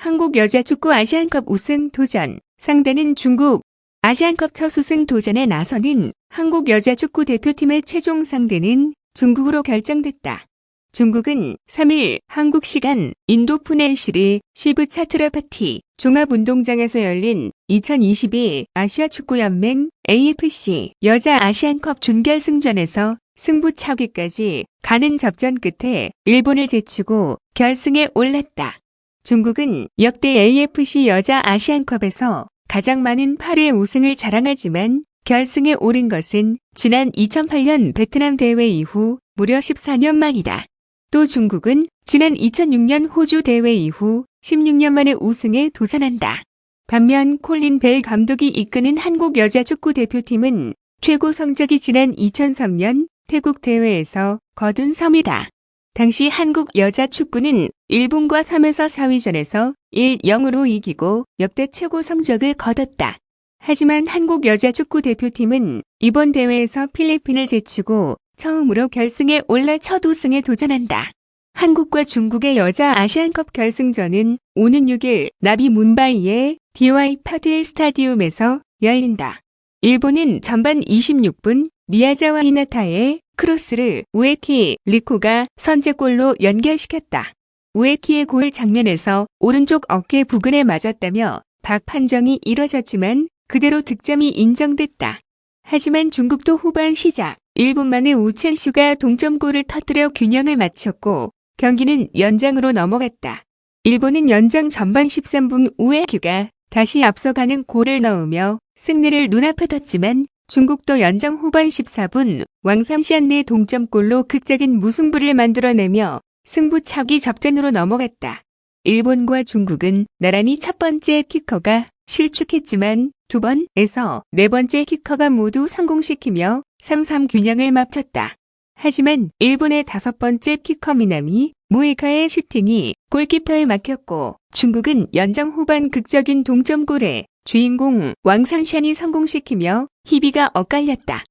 한국 여자 축구 아시안컵 우승 도전. 상대는 중국. 아시안컵 첫 우승 도전에 나서는 한국 여자 축구 대표팀의 최종 상대는 중국으로 결정됐다. 중국은 3일 한국 시간 인도 푸네시리 시브 차트라파티 종합운동장에서 열린 2022 아시아 축구연맹 AFC 여자 아시안컵 준결승전에서 승부차기까지 가는 접전 끝에 일본을 제치고 결승에 올랐다. 중국은 역대 AFC 여자 아시안컵에서 가장 많은 8회 우승을 자랑하지만 결승에 오른 것은 지난 2008년 베트남 대회 이후 무려 14년 만이다. 또 중국은 지난 2006년 호주 대회 이후 16년 만에 우승에 도전한다. 반면 콜린 벨 감독이 이끄는 한국 여자 축구 대표팀은 최고 성적이 지난 2003년 태국 대회에서 거둔 섬이다. 당시 한국 여자 축구는 일본과 3에서 4위전에서 1-0으로 이기고 역대 최고 성적을 거뒀다. 하지만 한국 여자 축구 대표팀은 이번 대회에서 필리핀을 제치고 처음으로 결승에 올라 첫 우승에 도전한다. 한국과 중국의 여자 아시안컵 결승전은 오는 6일 나비 문바이의 DY 파드엘 스타디움에서 열린다. 일본은 전반 26분 미야자와 히나타의 크로스를 우에키 리코가 선제골로 연결시켰다. 우에키의 골 장면에서 오른쪽 어깨 부근에 맞았다며 박 판정이 이뤄졌지만 그대로 득점이 인정됐다. 하지만 중국도 후반 시작 1분 만에 우첸슈가 동점골을 터뜨려 균형을 맞췄고 경기는 연장으로 넘어갔다. 일본은 연장 전반 13분 우에큐가 다시 앞서가는 골을 넣으며 승리를 눈앞에 뒀지만 중국도 연장 후반 14분 왕삼시안내 동점골로 극적인 무승부를 만들어내며 승부차기 접전으로 넘어갔다. 일본과 중국은 나란히 첫 번째 키커가 실축했지만 두 번에서 네 번째 키커가 모두 성공시키며 3-3 균형을 맞췄다. 하지만 일본의 다섯 번째 키커 미나미 무에카의 슈팅이 골키퍼에 막혔고 중국은 연장 후반 극적인 동점골에 주인공 왕상샨이 성공시키며 희비가 엇갈렸다.